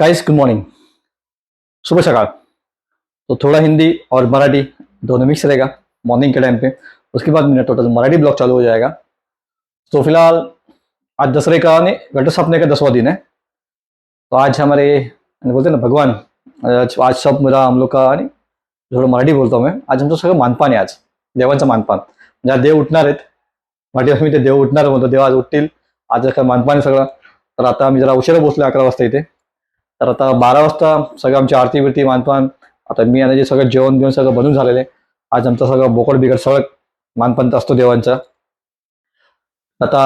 Guys good morning सुबह सकाल। तो थोड़ा हिंदी और मराठी दोनों मिक्स रहेगा मॉर्निंग के टाइम पे। उसके बाद मेरा टोटल मराठी ब्लॉग चालू हो जाएगा। तो फ़िलहाल, आज दसरे का नहीं घट स्थापने का दसवां दिन है। तो आज हमारे बोलते हैं ना, भगवान, आज सब मेरा हम लोग का आणि थोडं मराठी बोलतो मैं। आज आमचं सगळं मानपान आहे आज, देवांचं मानपान। म्हणजे आज देव उठणार आहेत, मराठी मी ते देव उठणार म्हणतो देव आज उठतील, आज मानपान सगळं. तर आता आम्ही जरा उशिरा पोहोचलो अकरा वाजता इथे. तर आता बारा वाजता सगळं आमची आरती बिरती मानपान आता मी आणि जे सगळं जेवण बिवण सगळं बनून झालेलं आहे आज आमचं सगळं बोकड बिकड सगळं मानपंत असतो देवांचा. आता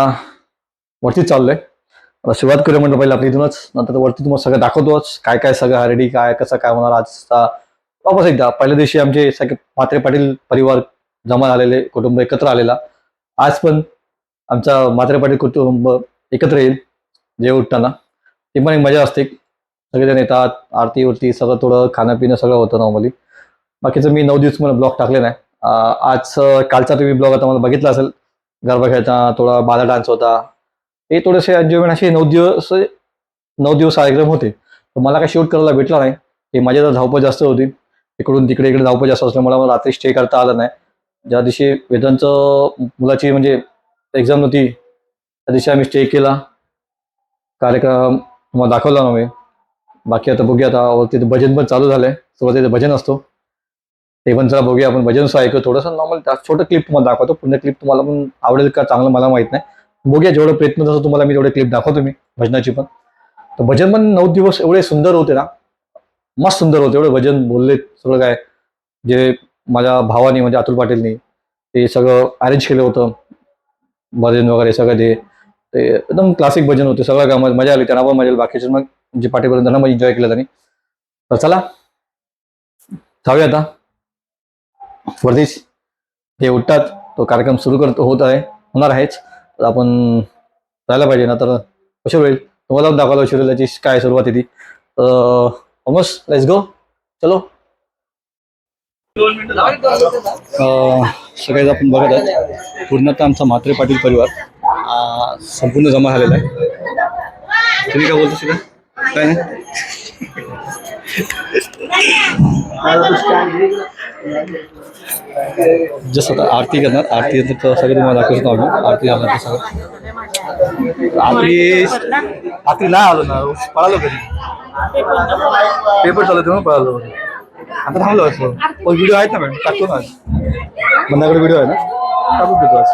वरतीच चाललोय. आता सुरुवात करूया म्हटलं पहिले आपल्या इथूनच नंतर वरती तुम्हाला सगळं दाखवतोच काय काय सगळं रेडी काय कसं काय होणार आजचा. वापस एकदा पहिल्या दिवशी आमचे सगळे म्हात्रे पाटील परिवार जमा झालेले कुटुंब एकत्र आलेला. आज पण आमचा म्हात्रे पाटील कुटुंब एकत्र येईल जे उठताना ती पण एक मजा असते. सगळेजण येतात आरती उरती सगळं थोडं खाणं पिणं सगळं होतं नॉर्मली बाकीचं मी नऊ दिवस मला ब्लॉग टाकले नाही. आज कालचा तुम्ही ब्लॉग आता मला बघितला असेल. गरबा खेळता थोडा बाला डान्स होता. हे थोडेसे एन्जॉयमेंट असे नऊ दिवस नऊ दिवस कार्यक्रम होते. तर मला काय शूट करायला भेटला नाही. हे माझ्या तर धावपळ जास्त होती. इकडून तिकडे इकडे धावपळ जास्त असल्यामुळे मला रात्री स्टे करता आलं नाही. ज्या दिवशी वेदांचं मुलाची म्हणजे एक्झाम होती त्या दिवशी आम्ही स्टे केला. कार्यक्रम तुम्हाला दाखवला ना मी. बाकी आता बघूया आता तिथं भजन पण चालू झालंय. सुरुवातीचं भजन असतो. ते पण चला बघूया आपण भजन सुद्धा ऐकू. थोडंसं नॉर्मल छोटं क्लिप तुम्हाला दाखवतो. पुन्हा क्लिप तुम्हाला पण आवडेल का चांगलं मला माहीत नाही. बघूया जेवढं प्रयत्न जसं तुम्हाला मी तेवढे क्लिप दाखवतो मी भजनाची पण. तर भजन पण नऊ दिवस एवढे सुंदर होते ना. मस्त सुंदर होते. एवढे भजन बोलले सगळं काय जे माझ्या भावाने म्हणजे अतुल पाटीलनी ते सगळं अरेंज केलं होतं. भजन वगैरे सगळं ते ते एकदम क्लासिक भजन होते. सगळं काय मजा आली. त्यांना पण मजा आली. बाकीचे मग जे पाठीपर्यंत ना मग एन्जॉय केलं त्यांनी. तर चला जाऊया आता. वरतीच हे उठतात. तो कार्यक्रम सुरू करतो होत आहे होणार आहेच. तर आपण जायला पाहिजे ना तर कशा होईल तुम्हाला पण दाखवलं त्याची काय सुरुवात आहे ती. ऑलमोस्ट लेट्स गो चलो. अं, सगळेच आपण बघत आहे पूर्णतः आमचा म्हात्रे पाटील परिवार संपूर्ण जमा झालेला आहे. तुम्ही काय बोलतो शिका काय नाही जसं आता आरती करणार आरती नंतर तर सगळं तुम्हाला दाखवतो आम्ही आरती झाल्यानंतर सगळं आरती आरती नाही आलो ना पळालो कधी पेपर चालू तेव्हा पळालो आता थांबलो असं पण व्हिडिओ आहेत ना मॅडम टाकतो ना आज बंदाकडे व्हिडिओ आहे ना टाकून देतो आज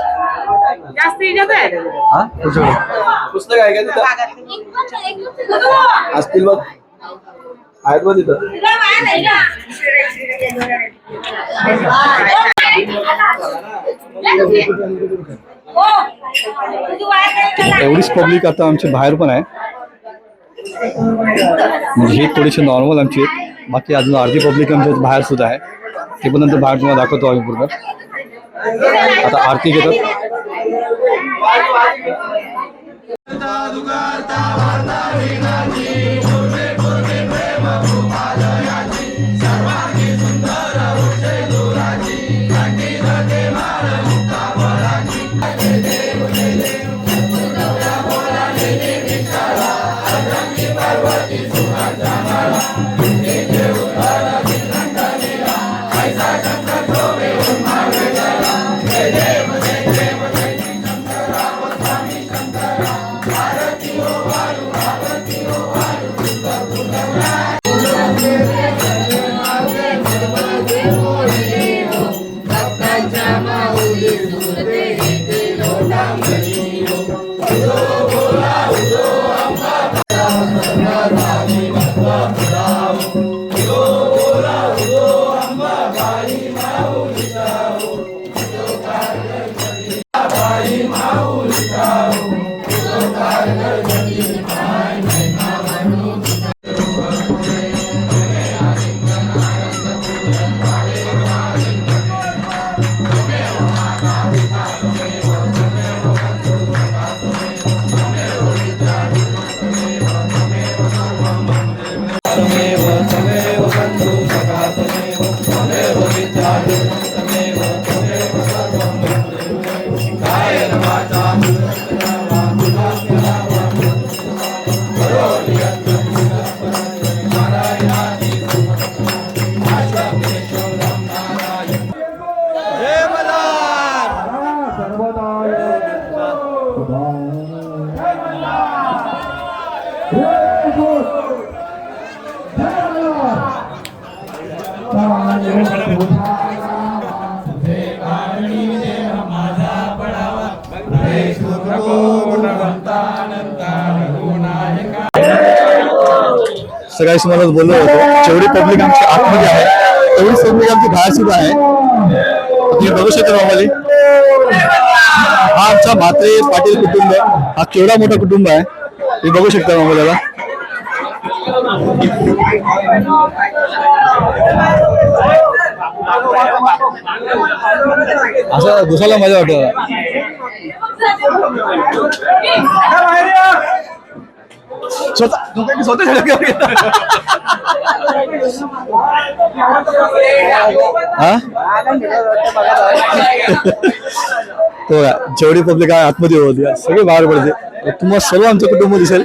जास्त याच्यात आहे हा तुझ्याकडे पुस्तक आहे का तिथं असतील बघ आहेत बघ तिथं एवढीच पब्लिक आता आमची बाहेर पण आहे म्हणजे हे थोडीशी नॉर्मल आमची बाकी अजून अर्धी पब्लिक आमच्या बाहेर सुद्धा आहे ते पण नंतर बाहेर तुम्हाला दाखवतो आम्ही पूर्ण आता आरती घेतात Sitarama. सगळ्या तुम्हाला बोललो होतो पब्लिक आमची आतमध्ये आहे तेवढीच पब्लिक आमची बाहेर सुद्धा आहे तुम्ही शकता हा आमचा म्हात्रे पाटील कुटुंब हा। केवढा मोठा कुटुंब आहे तुम्ही बघू शकता मामाल्याला असं घुसायला मजा वाटत. स्वतः स्वतः हा? तो जेवढी पब्लिक आहे आतमध्ये होती सगळे बाहेर पडते. तुम्हाला सर्व आमचं कुटुंब दिसेल.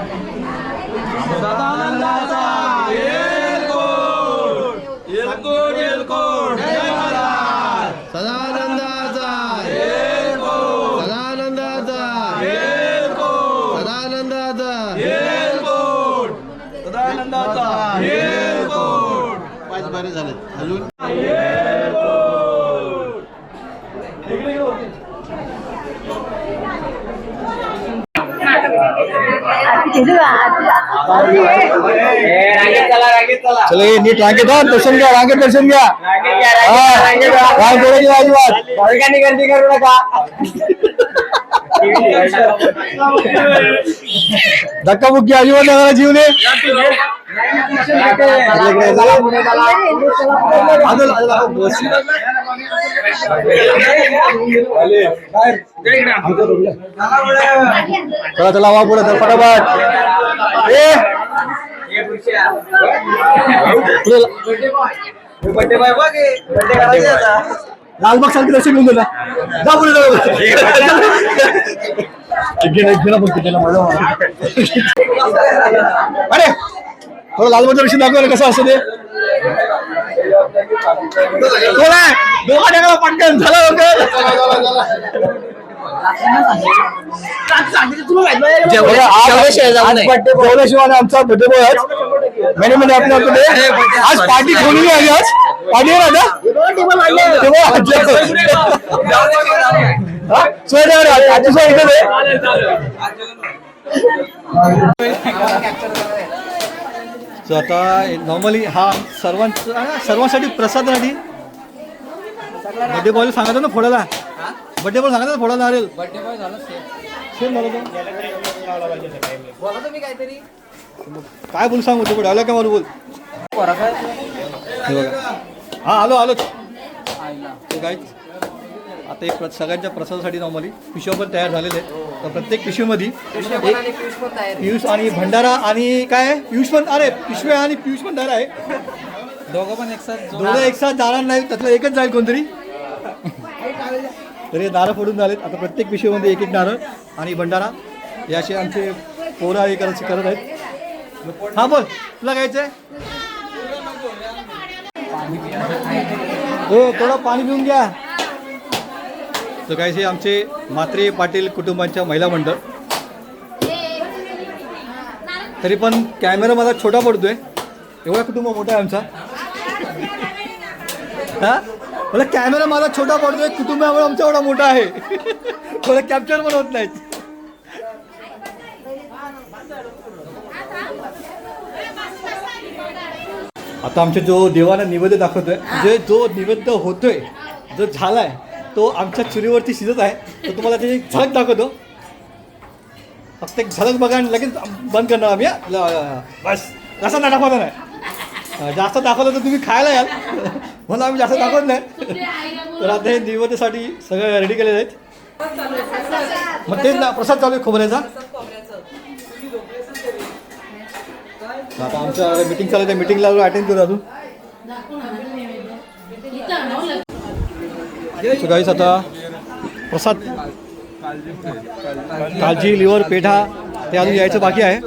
सदानंदाचा पाच बारे झाले अजून? चला ये नीट रांगेत हा दर्शन घ्या रांगेत दर्शन घ्या. हा, रांग सोडायची नाही अजिबात. धक्काबुक्की अजिबात नाही करा जीवने. चला चला वा पुढे फटाफट. ए! पुढे ला- लालबाग सारखी दर्शन घेऊन गेला. जा पुढे. अरे थोडं लालबागचं दर्शन दाखव ना कसं असतं ते. आहे. दोघा टाकाला पटकन झालं. जेवल्याशिवाय आमचा बर्थडे बॉय आज. मैंने मैंने पार्टी खोली नाही आज. आहे ना? हा? आजी सोय आता नॉर्मली हा सर्वांचा हा, सर्वांसाठी प्रसादासाठी बर्थडे बॉयला सांगायचं ना फोडायला. बर्थडे बॉय सांगायचं ना फोडायला नारेल सेम झालं का? काय बोल सांगू तू डायलॉग काय मला बोल? हे बघा. हा आलो आलो. ते काय आता एक प्र- सगळ्यांच्या प्रसादासाठी नॉर्मली पिशव्या पण तयार झालेले आहेत. तर प्रत्येक पिशवीमध्ये एक पियुष आणि भंडारा आणि काय पियुष पण अरे पिशव्या आणि पियुष पण तयार आहे. दोघं पण एक साथ दोघं एक साथ जाणार नाही त्यातलं एकच जाईल कोणतरी. तर हे नारळ फोडून झालेत. आता प्रत्येक पिशवीमध्ये एक एक नारळ आणि भंडारा. हे असे आमचे पोरं हे करत करत आहेत. हा बोल. तुला घ्यायचंय हो थोडं पाणी पिऊन घ्या. तर काय आमचे मात्रे पाटील कुटुंबांच्या महिला मंडळ. तरी पण कॅमेरा माझा छोटा पडतोय. एवढा कुटुंब मोठा आहे आमचा. हा? मला कॅमेरा माझा छोटा पडतोय कुटुंबामुळे आमचा एवढा मोठा आहे. मला कॅप्चर पण होत नाहीत. आता आमच्या जो देवाला निवेद्य दाखवतोय जे जो निवेद्य होतोय जो झालाय तो आमच्या चुलीवरती शिजत आहे. तर तुम्हाला त्याची झलक दाखवतो. फक्त एक झलक बघा आणि लगेच बंद करणार आम्ही बस. जास्त नाही दाखवता नाही जास्त दाखवलं तर तुम्ही खायला याल. म्हणून आम्ही जास्त दाखवत नाही. तर आता हे निवडण्यासाठी सगळं रेडी केलेले आहेत. मग तेच ना प्रसाद चालू आहे खोबऱ्याचा. आता आमचं मीटिंग चालू आहे मीटिंगला अटेंड करू अजून. सो गाईस आता. प्रसाद. काळजी लिव्हर पेढा ते अजून यायचं बाकी आहे.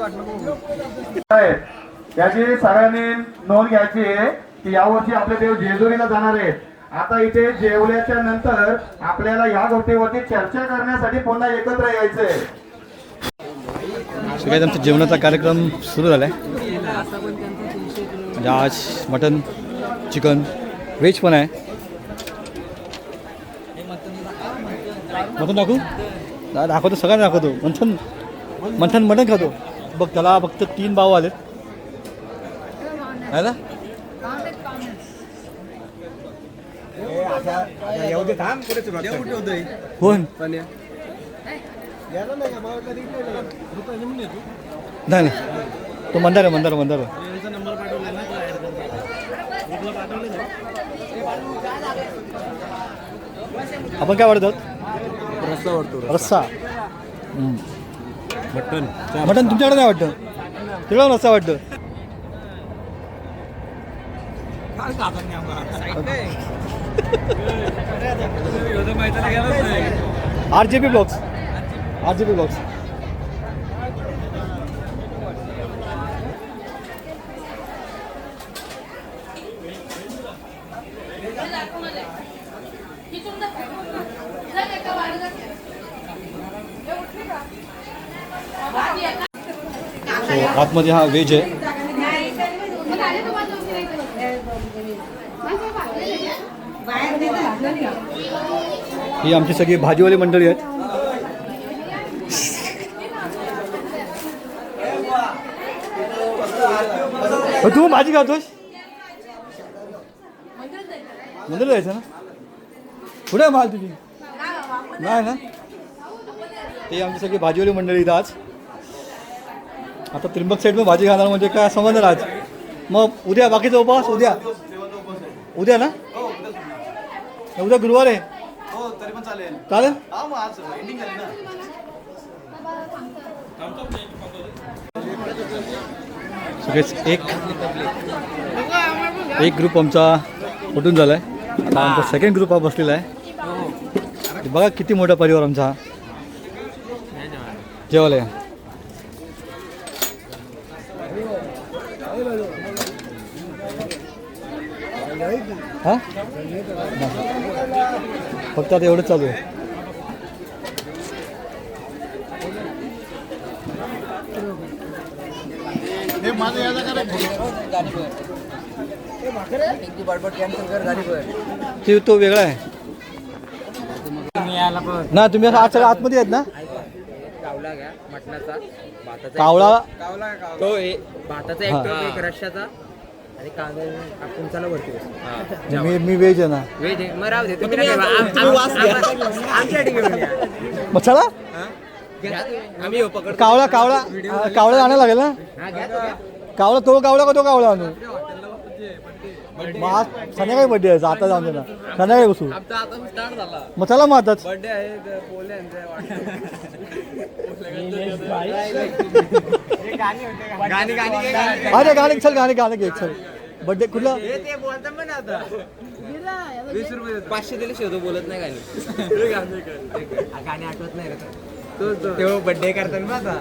याची सगळ्यांनी नोंद घ्यायची आहे की यावर्षी आपले देव जेजुरीला जाणार आहेत. आता इथे जेवल्याच्या नंतर आपल्याला या गोष्टीवरती चर्चा करण्यासाठी पुन्हा एकत्र यायचंय. सगळ्यात आमचा जेवणाचा कार्यक्रम सुरू झाला आहे म्हणजे आज मटन चिकन व्हेज पण आहे. मटन दाखवू? दा- दाखवतो सगळ्यांना दाखवतो. मंथन मंथन मटन खातो. बघ त्याला फक्त तीन भाव आलेत. आहे ना? कोण नाही नाही. तो मंदार आहे मंदार मंदार. आपण काय वाढतात रस्ता वाटतो रस्सा. मटन मटन तुमच्याकडे नाही वाटतं? तिकडे रस्सा वाटतं. R J P blocks R J P blocks. So आतमध्ये हा व्हेज आहे. ही आमची सगळी भाजीवाली मंडळी आहेत. तू भाजी खातोस? मंदिर जायचं ना? कुठे माल तुझी? नाही ना? ते आमची सगळी भाजीवाली मंडळी आज. आता त्रिंबक साईड भाजी खाणार म्हणजे काय समजणार आज मग उद्या बाकीचा उपवास? उद्या? उद्या ना? उद्या गुरुवार आहे. हो चालेल. हा मग सगळेच एक एक ग्रुप आमचा उठून झाला आहे आता आमचा सेकंड ग्रुप हा बसलेला आहे. बघा किती मोठा परिवार आमचा. हा. जेवायला हा? फक्त आता एवढंच चालू आहे. ते तो वेगळा आहे. ना तुम्ही असं आज सगळं आतमध्ये आहेत ना? कावला घ्या मटणाचा. भाताचा कावळा तो भाताचा हा. एक रश्शाचा आणि कांदा कापून चालू वरती मी मी व्हेज आहे ना. वेज आहे. मग राहू दे. तुम्ही नका घेऊ. आम- आम- आम- आमच्यासाठी घेऊन या. मसाला घ्या. तुम्ही. आम्ही येऊ पकड कावळा कावळा. कावळा आणायला लागेल ना? हा घ्या तो. घ्या. कावळा तो कावळा का तो कावळा आणू? मग आज संध्याकाळी बड्डे आहे आता जाऊन दे ना. संध्याकाळी बसू. आमचा आता स्टार्ट झाला. मग चला मग आताच. बर्थडे आहे तर पोले गाणी गाणी घे, गाणी अरे गाणे चल गाणे गाणे घे चल. बड्डे कुठलं हे पाचशे दिले शेवतो बोलत नाही गाणी. गाणी आठवत नाही तेव्हा बर्थडे करताना आला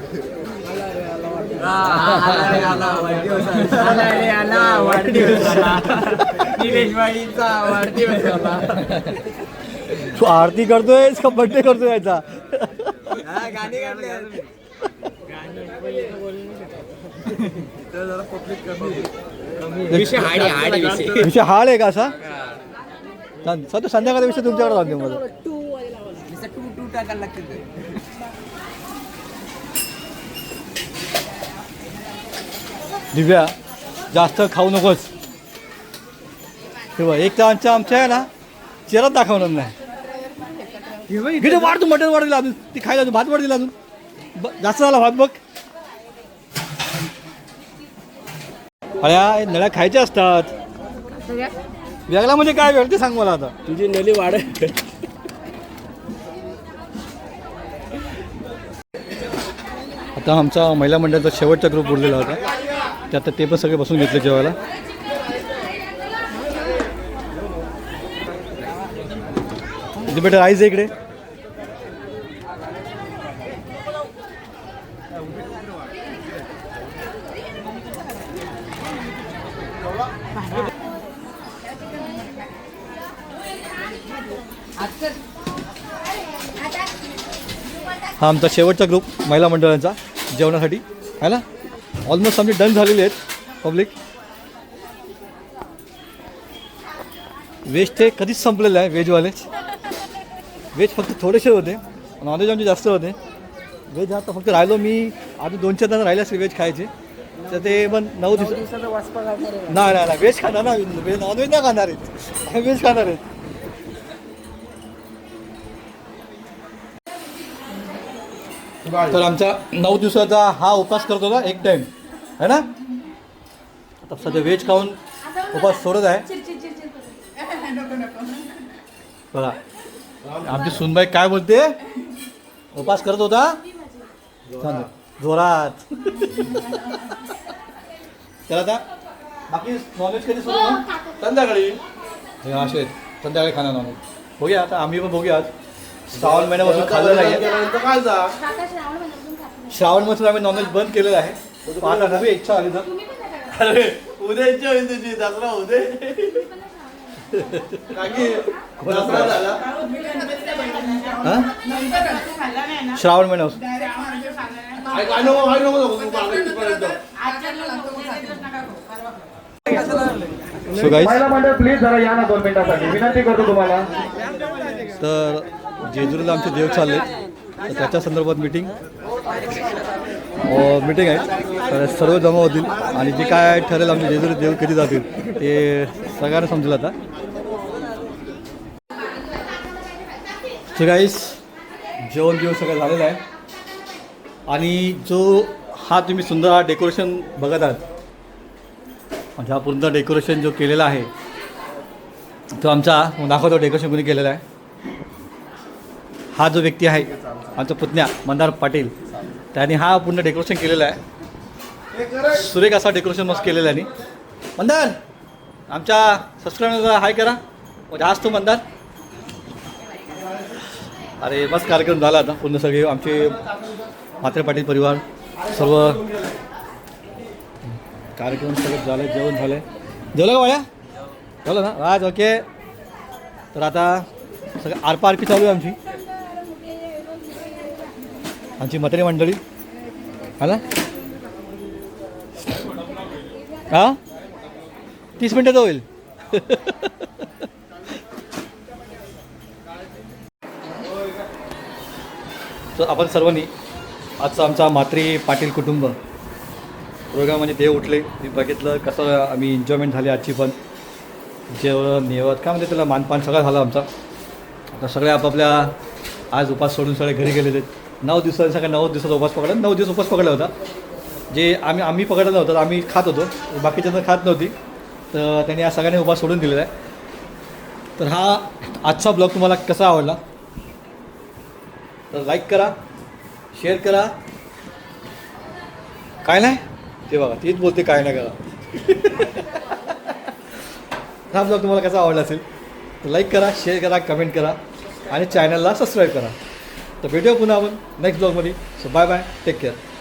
तू आरती करतोय का बड्डे करतोय याचा. हा, गाणी गाणी विषय हाडी हाडी विषय. विषय हाड आहे का असा? सर संध्याकाळचा विषय तुमच्याकडे सांगते मला नुसतं टू टू टाकायला लागते ते. दिव्या जास्त खाऊ नकोस. तेव्हा एक तर आमच्या आमच्या आहे ना चेहराच दाखवणार नाही. घे वाढ तू मटण वाढ दिला अजून. ती खायला भात वाढ दिला अजून जास्त झाला भात बघ. अळ्या नळ्या खायच्या असतात. वेगळा म्हणजे काय वेळ ते सांग मला आता. तुझी नली वाढ. आता आमचा महिला मंडळाचा शेवटचा ग्रुप उरलेला होता. ते आता ते पण सगळे बसून घेतले जेवायला. इथे बेटा राईस आहे इकडे. हा आमचा शेवटचा ग्रुप महिला मंडळांचा जेवणासाठी. आहे ना? ऑलमोस्ट आमचे डन झालेले आहेत पब्लिक व्हेज ते कधीच संपलेलं आहे व्हेजवालेच व्हेज फक्त थोडेसे होते नॉनव्हेज आमचे जास्त होते. व्हेज आता फक्त राहिलो मी अजून दोन चार जण राहिले असते व्हेज खायचे. तर ते पण नऊ दिवस नाही नाही नाही व्हेज खाणार ना व्हेज नॉनव्हेज नाही खाणार आहेत. व्हेज खाणार आहेत. तर आमचा नऊ दिवसाचा हा उपास करत होता एक टाइम है ना? आता सध्या व्हेज खाऊन उपास सोडत आहे. बघा आमची सुनबाई काय बोलते? उपास करत होता. जोरात. तर आता बाकी नॉनव्हेज कधी सुरू होणार? संध्याकाळी. हे असे. संध्याकाळी खाणार नॉनव्हेज बघूया आता आम्ही पण बघूया आज श्रावण महिन्यापासून खाल्लं नाही काय जा खाता श्रावणमध्ये आम्ही नॉनव्हेज बंद केलेलं आहे. आता बघूया इच्छा आली तर. अरे उद्या इच्छा होईल तुझी दसरा उद्या? श्रावण महिन्यापासून. सो गाईज प्लीज जरा या ना दोन मिनिटासाठी. विनंती करतो तुम्हाला. तर जेजुरीला आमचे देव चालले. तर त्याच्या संदर्भात मीटिंग मीटिंग आहे. तर सर्व जमा होतील. आणि जे काय ठरेल आमचे जेजुरी देव कधी जातील ते सगळ्यांना समजेल आता. सो जेवण जेवण बिवण सगळं झालेलं आहे. आणि जो हा तुम्ही सुंदर हा डेकोरेशन बघत आहात म्हणजे हा पूर्ण डेकोरेशन जो केलेला आहे तो आमचा दाखवतो डेकोरेशन कोणी केलेला आहे. हा जो व्यक्ती आहे आमचा पुतण्या मंदार पाटील त्याने हा पूर्ण डेकोरेशन केलेलं आहे. सुरेख असा डेकोरेशन मस्त केलेलं आहे मंदार आमच्या सबस्क्रायबर हाय करा. म्हणजे आज तो मंदार. अरे मस्त कार्यक्रम झाला आता. पूर्ण सगळे आमचे म्हात्रे पाटील परिवार सर्व. कार्यक्रम सगळं झालं जेवण झालं. जेवलं का वाड्या झालं ना? राज ओके तर आता सगळं आरपारपी चालू आहे आमची. आमची म्हातारी मंडळी. हा ना हा? तीस मिनटाचं होईल. तर आपण सर्वांनी आजचा आमचा मात्री पाटील कुटुंब प्रोग्रामाने म्हणजे देव उठले. मी बघितलं कसं आम्ही एन्जॉयमेंट झाली आजची पण. जेवण नेवत काय म्हणते त्याला मानपान सगळं झालं आमचा. आता सगळे आपापल्या आज उपास सोडून सगळे घरी गेलेले आहेत. नऊ दिवसांचा सगळ्या नऊ दिवसाचा उपास पकडला. नऊ दिवस उपास पकडला होता. जे आम्ही आम्ही पकडला नव्हता आम्ही खात होतो. बाकीच्यांना खात नव्हती. तर त्यांनी या सगळ्यांनी उपास सोडून दिलेला आहे. तर हा आजचा ब्लॉग तुम्हाला कसा आवडला? तर लाईक करा शेअर करा. काय नाही? ते बघा तीच बोलते काय नाही करा. हा ब्लॉग तुम्हाला कसा आवडला असेल? तर लाईक करा शेअर करा कमेंट करा. आणि चॅनलला सबस्क्राईब करा. तर भेटूया पुन्हा आपण नेक्स्ट ब्लॉगमध्ये so bye bye take care